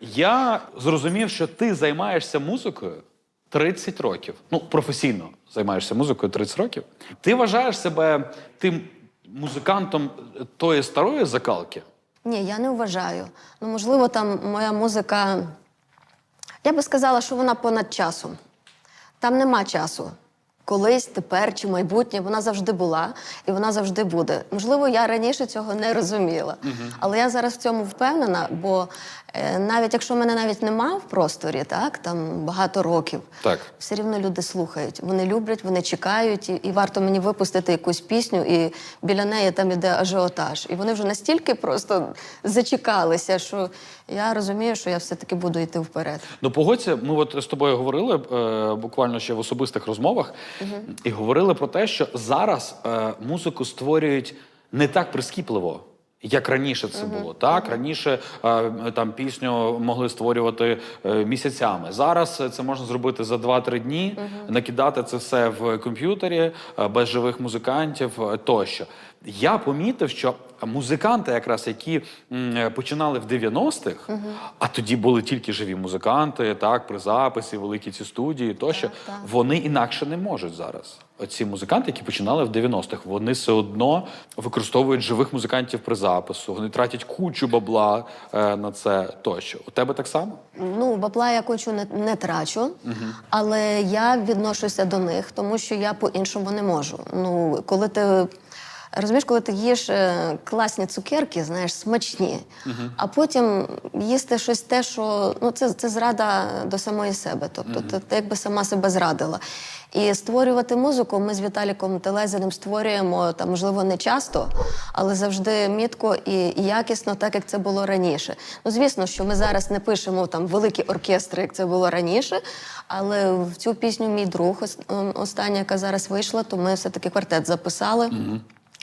Я зрозумів, що ти займаєшся музикою 30 років. Ну, професійно займаєшся музикою 30 років. Ти вважаєш себе тим музикантом тої старої закалки? Ні, я не вважаю. Ну, можливо, там моя музика. Я би сказала, що вона понад часом. Там нема часу. Колись, тепер чи майбутнє, вона завжди була і вона завжди буде. Можливо, я раніше цього не розуміла. Але я зараз в цьому впевнена, бо е, навіть якщо мене навіть нема в просторі, так там багато років, Так. все рівно люди слухають. Вони люблять, вони чекають, і, і варто мені випустити якусь пісню, і біля неї там іде ажіотаж. І вони вже настільки просто зачекалися, що я розумію, що я все-таки буду йти вперед. Ну, погодься, ми от з тобою говорили е, буквально ще в особистих розмовах і говорили про те, що зараз е, музику створюють не так прискіпливо. Як раніше це було, так раніше е, там пісню могли створювати е, місяцями. Зараз це можна зробити за 2-3 дні, накидати це все в комп'ютері е, без живих музикантів тощо. Я помітив, що музиканти, якраз які е, починали в 90-х, а тоді були тільки живі музиканти, так, при записі, великі ці студії тощо, так. вони інакше не можуть зараз. Оці музиканти, які починали в 90-х, вони все одно використовують живих музикантів при запису, вони тратять кучу бабла е, на це тощо. У тебе так само? Ну, бабла я кучу не, не трачу, але я відношуся до них, тому що я по-іншому не можу. Ну, коли ти. Розумієш, коли ти їш е, класні цукерки, знаєш, смачні, а потім їсти щось те, що ну це, це зрада до самої себе. Тобто ти, ти якби сама себе зрадила. І створювати музику ми з Віталіком Телезиним створюємо там, можливо, не часто, але завжди мітко і, якісно, так як це було раніше. Ну, звісно, що ми зараз не пишемо там великі оркестри, як це було раніше. Але в цю пісню мій друг, ем, остання, яка зараз вийшла, то ми все-таки квартет записали.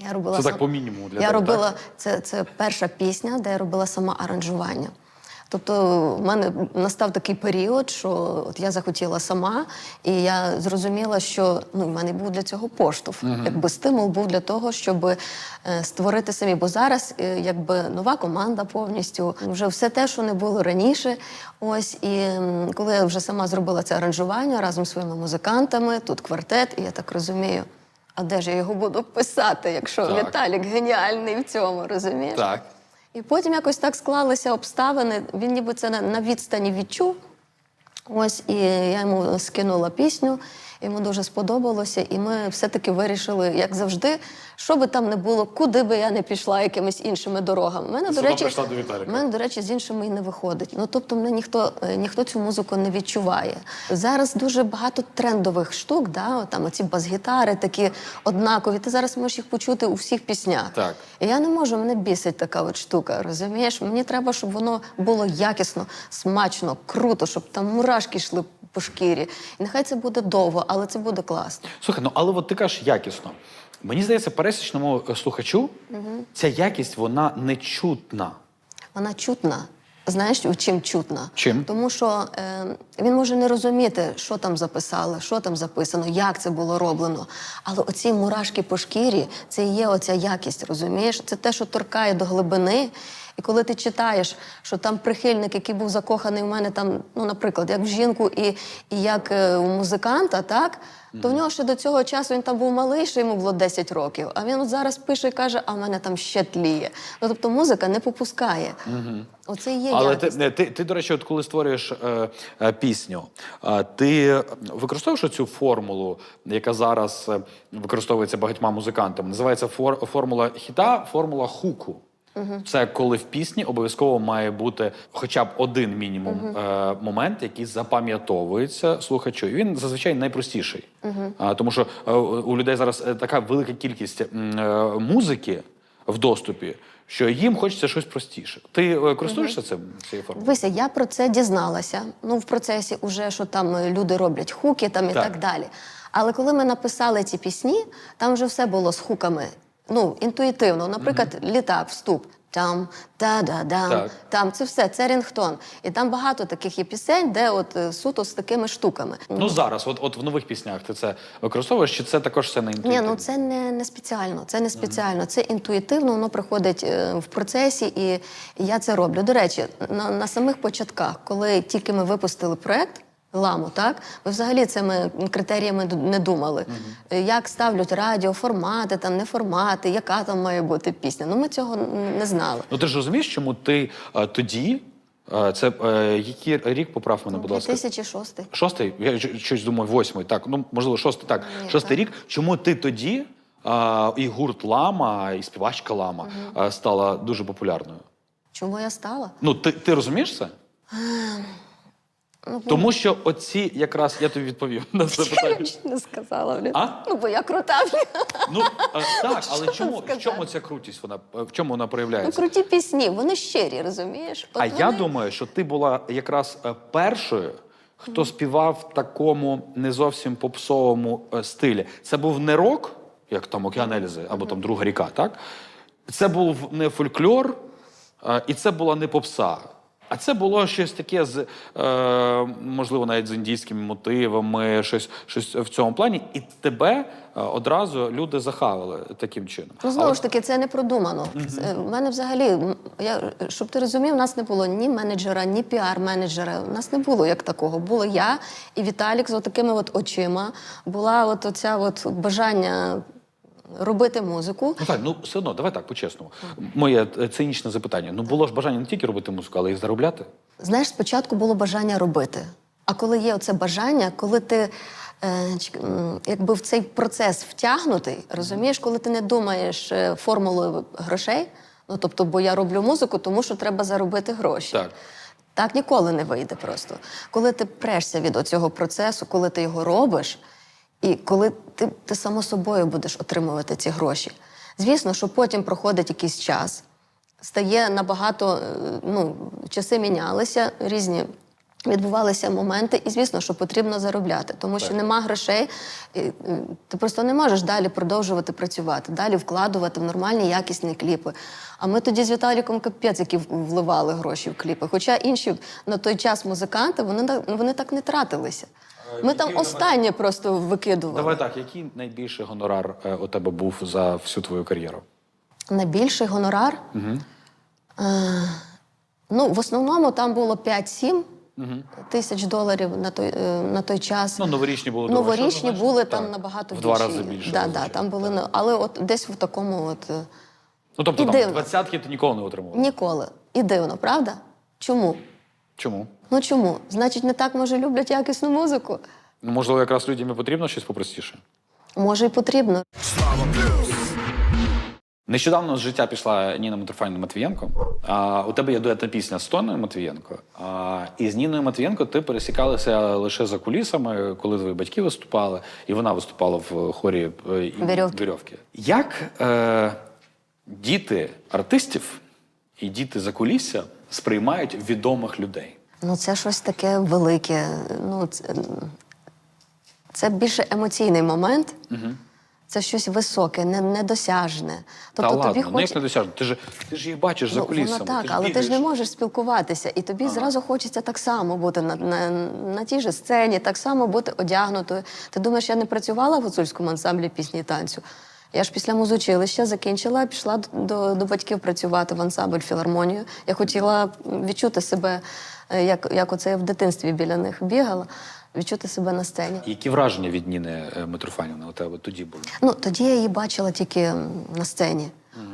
Я робила Це так по мінімуму для я тебе, робила це, це перша пісня, де я робила сама аранжування. Тобто в мене настав такий період, що от я захотіла сама, і я зрозуміла, що ну, в мене був для цього поштовх. Якби стимул був для того, щоб е, створити самі. Бо зараз е, якби нова команда повністю, вже все те, що не було раніше. Ось і коли я вже сама зробила це аранжування разом зі своїми музикантами, тут квартет, і я так розумію. А де ж я його буду писати, якщо Так. Віталік геніальний в цьому, розумієш? Так. І потім якось так склалися обставини. Він ніби це на, на відстані відчув. Ось і я йому скинула пісню, йому дуже сподобалося, і ми все-таки вирішили, як завжди, що би там не було, куди би я не пішла якимись іншими дорогами. У Мене, до речі, до мене, до речі, з іншими і не виходить. Ну тобто, мене ніхто, е, ніхто цю музику не відчуває. Зараз дуже багато трендових штук, да? там оці бас-гітари такі однакові. Ти зараз можеш їх почути у всіх піснях. Так. І я не можу, мене бісить така от штука, розумієш? Мені треба, щоб воно було якісно, смачно, круто, щоб там мурашки йшли по шкірі. І нехай це буде довго, але це буде класно. Слухай, ну але от ти кажеш якісно. Мені здається, пересічному слухачу слухачу ця якість вона не чутна. Вона чутна. Знаєш, у чим чутна? Чим? Тому що е, він може не розуміти, що там записали, що там записано, як це було роблено. Але оці мурашки по шкірі це і є оця якість, розумієш? Це те, що торкає до глибини. І коли ти читаєш, що там прихильник, який був закоханий в мене, там, ну, наприклад, як в жінку і, і як е, у музиканта, так? То в нього ще до цього часу він там був малий, ще йому було 10 років. А він от зараз пише і каже, а в мене там ще тліє. Ну, тобто музика не попускає. Оце і є Але ти, якість. не, ти, ти, до речі, от коли створюєш е, е, пісню, ти використовуєш цю формулу, яка зараз е, використовується багатьма музикантами. Називається фор, формула хіта, формула хуку. Це коли в пісні обов'язково має бути хоча б один мінімум е, момент, який запам'ятовується слухачу. І він зазвичай найпростіший. А, тому що е, у людей зараз е, така велика кількість е, музики в доступі, що їм хочеться щось простіше. Ти е, користуєшся цим цією формою? Вися, я про це дізналася. Ну, в процесі уже, що там е, люди роблять хуки там і Так. так, далі. Але коли ми написали ці пісні, там вже все було з хуками. Ну, інтуїтивно. Наприклад, літак, вступ. там, та-да-дам, Так. там. Це все, це рінгтон. І там багато таких є пісень, де от е, суто з такими штуками. Ну зараз, от, от в нових піснях ти це використовуєш, чи це також все на Ні, ну це не, не спеціально. Це не спеціально. Це інтуїтивно, воно приходить е, в процесі, і я це роблю. До речі, на, на самих початках, коли тільки ми випустили проект. Ламу, так? Ми взагалі цими критеріями не думали. Е, Як ставлять радіо, формати, там, не формати, яка там має бути пісня. Ну, ми цього не знали. Ну ти ж розумієш, чому ти е, тоді, е, це е, який рік поправ мене, будь ласка? 2006. Шостий? Я щось думаю, восьмий. Так, ну можливо, шостий. Так, Ні, шостий так. рік. Чому ти тоді е, і гурт Лама, і співачка Лама е, стала дуже популярною? Чому я стала? Ну, ти, ти розумієш це? Ну, Тому що оці якраз я тобі відповів на це Я питання. нічого не сказала. Блін. А? Ну, бо я крута. блін. Ну е, так, але чому в чому ця крутість? Вона е, в чому вона Ну, проявляється? круті пісні, вони щирі, розумієш? От А я думаю, що ти була якраз е, першою, хто співав в такому не зовсім попсовому стилі. Це був не рок, як там Океан Ельзи, або там Друга ріка, так? Це був не фольклор, і це була не попса. А це було щось таке з, е, можливо, навіть з індійськими мотивами, щось, щось в цьому плані. І тебе е, одразу люди захавали таким чином. Ну, знову ж таки, це не продумано. Це, в мене взагалі, я, щоб ти розумів, у нас не було ні менеджера, ні піар-менеджера. У нас не було як такого. Було я і Віталік з отакими от очима. Була от оця от бажання робити музику. Ну так, ну все одно, давай так, по-чесному. Моє е, цинічне запитання. Ну було ж бажання не тільки робити музику, але й заробляти. Знаєш, спочатку було бажання робити. А коли є оце бажання, коли ти е, якби в цей процес втягнутий, розумієш, коли ти не думаєш е, формулою грошей, ну тобто, бо я роблю музику, тому що треба заробити гроші. Так. Так ніколи не вийде просто. Коли ти прешся від цього процесу, коли ти його робиш, і коли ти, ти само собою будеш отримувати ці гроші. Звісно, що потім проходить якийсь час, стає набагато, е, ну, часи мінялися, різні. Відбувалися моменти, і звісно, що потрібно заробляти, тому що нема грошей, і, е, ти просто не можеш далі продовжувати працювати, далі вкладувати в нормальні якісні кліпи. А ми тоді з Віталіком капець, які вливали гроші в кліпи. Хоча інші на той час музиканти вони, вони так не тратилися. Ми там останнє просто викидували. Давай так, який найбільший гонорар е, у тебе був за всю твою кар'єру? Найбільший гонорар. Е, ну, в основному там було 5-7 тисяч доларів на той, е, на той час. Ну, новорічні були Новорічні однозначно. були Так. там набагато В два рази більше, Да, да, зазвичай. там були, на- але от десь в такому от е, Ну тобто І там дивно. двадцятки ти ніколи не отримував. ніколи. І дивно, правда? Чому? Чому? Ну чому? Значить, не так може люблять якісну музику. Ну, можливо, якраз людям і потрібно щось попростіше. Може, і потрібно. Нещодавно з життя пішла Ніна Митрофанівна Матвієнко. А, у тебе є дуетна пісня з Тоною Матвієнко. А, і з Ніною Матвієнко ти пересікалася лише за кулісами, коли твої батьки виступали, і вона виступала в хорі е, і- «Вірьовки». «Вірьовки». Як е, діти артистів і діти за кулісся сприймають відомих людей? Ну, це щось таке велике. Ну, це, це більше емоційний момент. Це щось високе, не, недосяжне. Тобто Та ладно, тобі ну хоче... як не досяжно? Ти ж ти ж їх бачиш за Ну, кулісами. воно так, ти ж але ти ж не можеш спілкуватися, і тобі зразу хочеться так само бути на, на, на тій же сцені, так само бути одягнутою. Ти думаєш, я не працювала в гуцульському ансамблі пісні і танцю. Я ж після музучилища закінчила, пішла до, до, батьків працювати в ансамбль філармонію. Я хотіла відчути себе, е, як, як оце я в дитинстві біля них бігала, відчути себе на сцені. Які враження від Ніни е, Митрофанівни у тебе тоді були? Ну, тоді я її бачила тільки на сцені.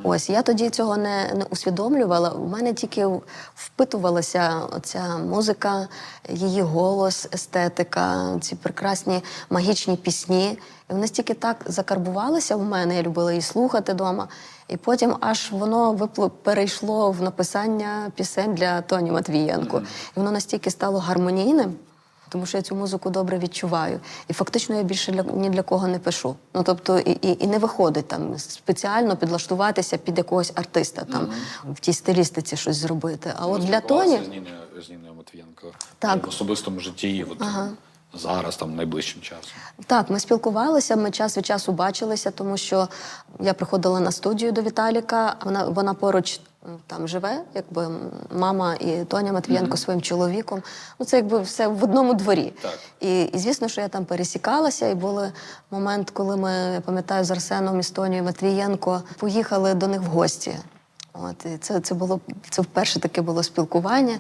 Ось я тоді цього не, не усвідомлювала. У мене тільки впитувалася ця музика, її голос, естетика, ці прекрасні магічні пісні. І вони стільки так закарбувалися в мене. Я любила її слухати вдома. І потім аж воно випло перейшло в написання пісень для Тоні Матвієнко. І воно настільки стало гармонійним. Тому що я цю музику добре відчуваю. І фактично я більше для, ні для кого не пишу. Ну тобто, і, і, і не виходить там спеціально підлаштуватися під якогось артиста, там в тій стилістиці щось зробити. А от для Тоні з Ніною, Матвієнко Так. в особистому житті. От, зараз, там найближчим часом? Так, ми спілкувалися, ми час від часу бачилися, тому що я приходила на студію до Віталіка, вона, вона поруч там живе, якби мама і Тоня Матвієнко своїм чоловіком. Ну, це якби все в одному дворі. Так. І, і звісно, що я там пересікалася, і був момент, коли ми, я пам'ятаю, з Арсеном і Тонією Матвієнко поїхали до них в гості. От, і це, це було це вперше таке було спілкування.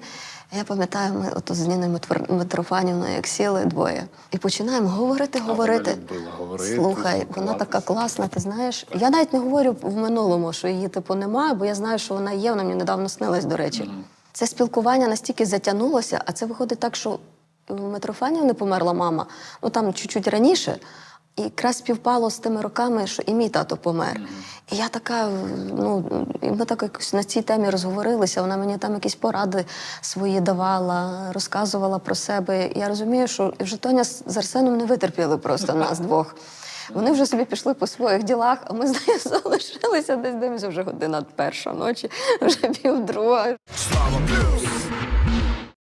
Я пам'ятаю, ми ото з Ніною Митрофанівною як сіли двоє. І починаємо говорити, говорити. говорити, Слухай, вона така класна, ти знаєш. Я навіть не говорю в минулому, що її типу немає, бо я знаю, що вона є, вона мені недавно снилась, до речі. Це спілкування настільки затягнулося, а це виходить так, що у Митрофанівни померла мама, ну там чуть-чуть раніше. І якраз співпало з тими роками, що і мій тато помер. І я така, ну і ми так якось на цій темі розговорилися. Вона мені там якісь поради свої давала, розказувала про себе. І я розумію, що вже Тоня з з Арсеном не витерпіли просто нас двох. Вони вже собі пішли по своїх ділах, а ми з нею залишилися десь дивимося вже година перша ночі, вже півдруга. Слава плюс.